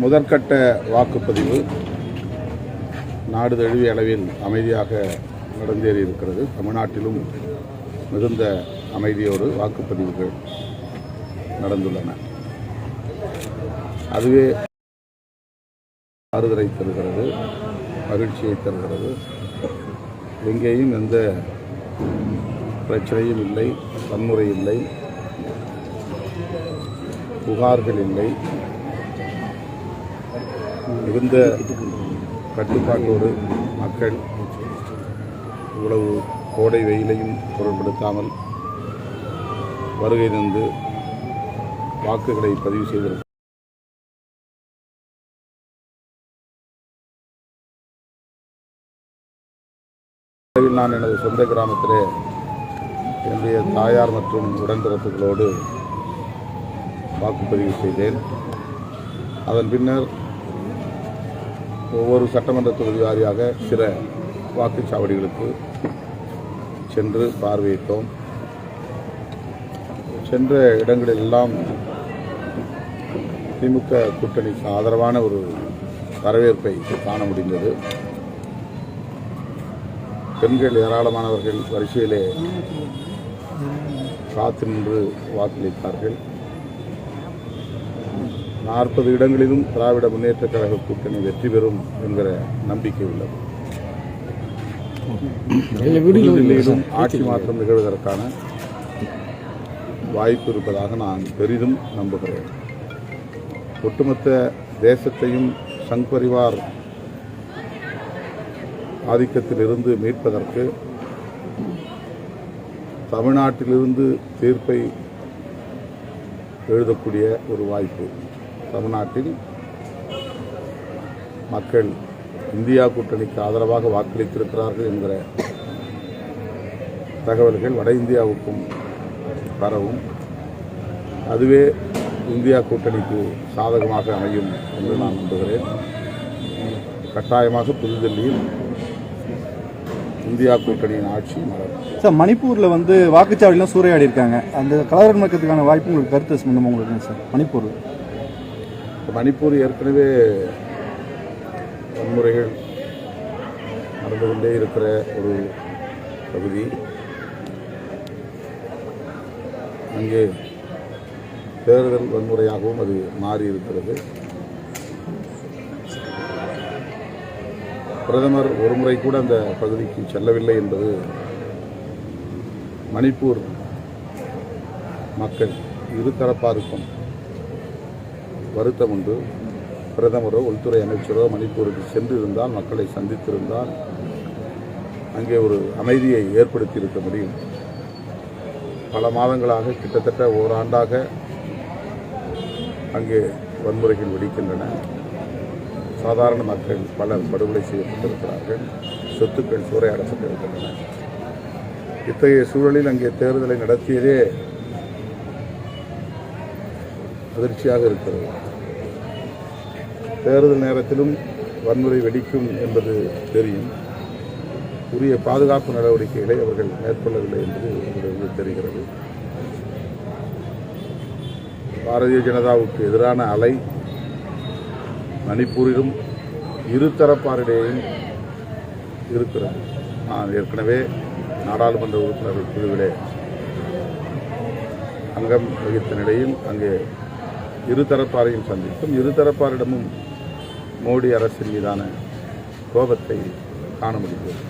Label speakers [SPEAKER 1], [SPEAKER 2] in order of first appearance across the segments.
[SPEAKER 1] முதற்கட்ட வாக்குப்பதிவு நாடு தழுவிய அளவில் அமைதியாக நடந்தேறி இருக்கிறது தமிழ்நாட்டிலும் மிகுந்த அமைதியோடு வாக்குப்பதிவுகள் நடந்துள்ளன. அதுவே ஆறுதலை தருகிறது மகிழ்ச்சியை தருகிறது. எங்கேயும் எந்த பிரச்சனையும் இல்லை வன்முறை இல்லை புகார்கள் இல்லை. மிகுந்த கட்டுப்பாட்டோடு மக்கள் இவ்வளவு கோடை வெயிலையும் பொருட்படுத்தாமல் வருகை தந்து வாக்குகளை பதிவு செய்திருக்கிறார் நான் எனது சொந்த கிராமத்திலே என்னுடைய தாயார் மற்றும் உடன்பிறப்புகளோடு வாக்குப்பதிவு செய்தேன். அதன் பின்னர் ஒவ்வொரு சட்டமன்ற தொகுதி வாரியாக சில வாக்குச்சாவடிகளுக்கு சென்று பார்வையிட்டோம். சென்ற இடங்களெல்லாம் திமுக கூட்டணிக்கு ஆதரவான ஒரு வரவேற்பை காண முடிந்தது. பெண்கள் ஏராளமானவர்கள் வரிசையிலே காத்து நின்று வாக்களித்தார்கள். நாற்பது இடங்களிலும் திராவிட முன்னேற்றக் கழக கூட்டணி வெற்றி பெறும் என்கிற நம்பிக்கை உள்ளது. புதுதில்லியிலும் ஆட்சி மாற்றம் நிகழ்வதற்கான வாய்ப்பு இருப்பதாக நான் பெரிதும் நம்புகிறேன். ஒட்டுமொத்த தேசத்தையும் சங் பரிவார் ஆதிக்கத்திலிருந்து மீட்பதற்கு தமிழ்நாட்டிலிருந்து தீர்ப்பை எழுதக்கூடிய ஒரு வாய்ப்பு. தமிழ்நாட்டில் மக்கள் இந்தியா கூட்டணிக்கு ஆதரவாக வாக்களித்திருக்கிறார்கள் என்கிற தகவல்கள் வட இந்தியாவுக்கும் பரவும் அதுவே இந்தியா கூட்டணிக்கு சாதகமாக அமையும் என்று நான் நம்புகிறேன். கட்டாயமாக புதுதில்லியில் இந்தியா கூட்டணியின் ஆட்சி
[SPEAKER 2] சார் மணிப்பூரில் வந்து வாக்குச்சாவடிலாம் சூறையாடி இருக்காங்க அந்த கலவரம் நடக்கிறதுக்கான வாய்ப்பு உங்களுக்கு கருத்து சம்பந்தமாக உங்களுக்கு சார்? மணிப்பூரில்.
[SPEAKER 1] மணிப்பூர் ஏற்கனவே வன்முறைகள் நடந்து கொண்டே இருக்கிற ஒரு பகுதி. அங்கே தேர்தல் வன்முறையாகவும் அது மாறி இருக்கிறது பிரதமர் ஒருமுறை கூட அந்த பகுதிக்கு செல்லவில்லை என்பது மணிப்பூர் மக்கள் இருதரப்பாருக்கும் வருத்தம் உண்டு. பிரதமரோ உள்துறை அமைச்சரோ மணிப்பூருக்கு சென்றிருந்தால் மக்களை சந்தித்திருந்தால் அங்கே ஒரு அமைதியை ஏற்படுத்தியிருக்க முடியும். பல மாதங்களாக கிட்டத்தட்ட ஓராண்டாக அங்கே வன்முறைகள் வெடிக்கின்றன. சாதாரண மக்கள் பலர் படுகொலை செய்யப்பட்டிருக்கிறார்கள். சொத்துக்கள் சூறையாடப்பட்டிருக்கின்றன. இத்தகைய சூழலில் அங்கே தேர்தலை நடத்தியதே அதிர்ச்சியாக இருக்கிறது. தேர்தல் நேரத்திலும் வன்முறை வெடிக்கும் என்பது தெரியும். உரிய பாதுகாப்பு நடவடிக்கைகளை அவர்கள் மேற்கொள்ளவில்லை என்பது எங்களுக்கு தெரிகிறது. பாரதிய ஜனதாவுக்கு எதிரான அலை மணிப்பூரிலும் இருதரப்பாரிடையும் இருக்கிறது. நான் ஏற்கனவே நாடாளுமன்ற உறுப்பினர்கள் குழுவிலே அங்கம் வகித்த நிலையில் அங்கே இருதரப்பாரையும் சந்தித்தும் இருதரப்பாரிடமும் மோடி அரசின் மீதான கோபத்தை காண முடிகிறது.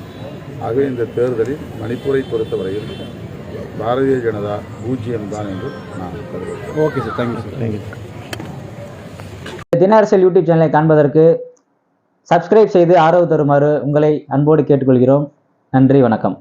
[SPEAKER 1] ஆகவே இந்த தேர்தலில் மணிப்பூரை பொறுத்தவரையில் பாரதிய ஜனதா பூஜ்ஜியம் தான் என்று நான் கருதுகிறேன்.
[SPEAKER 2] Okay sir thank you sir thank you
[SPEAKER 3] தின அரசியல் யூடியூப் சேனலை காண்பதற்கு சப்ஸ்கிரைப் செய்து ஆதரவு தருமாறு உங்களை அன்போடு கேட்டுக்கொள்கிறோம். நன்றி வணக்கம்.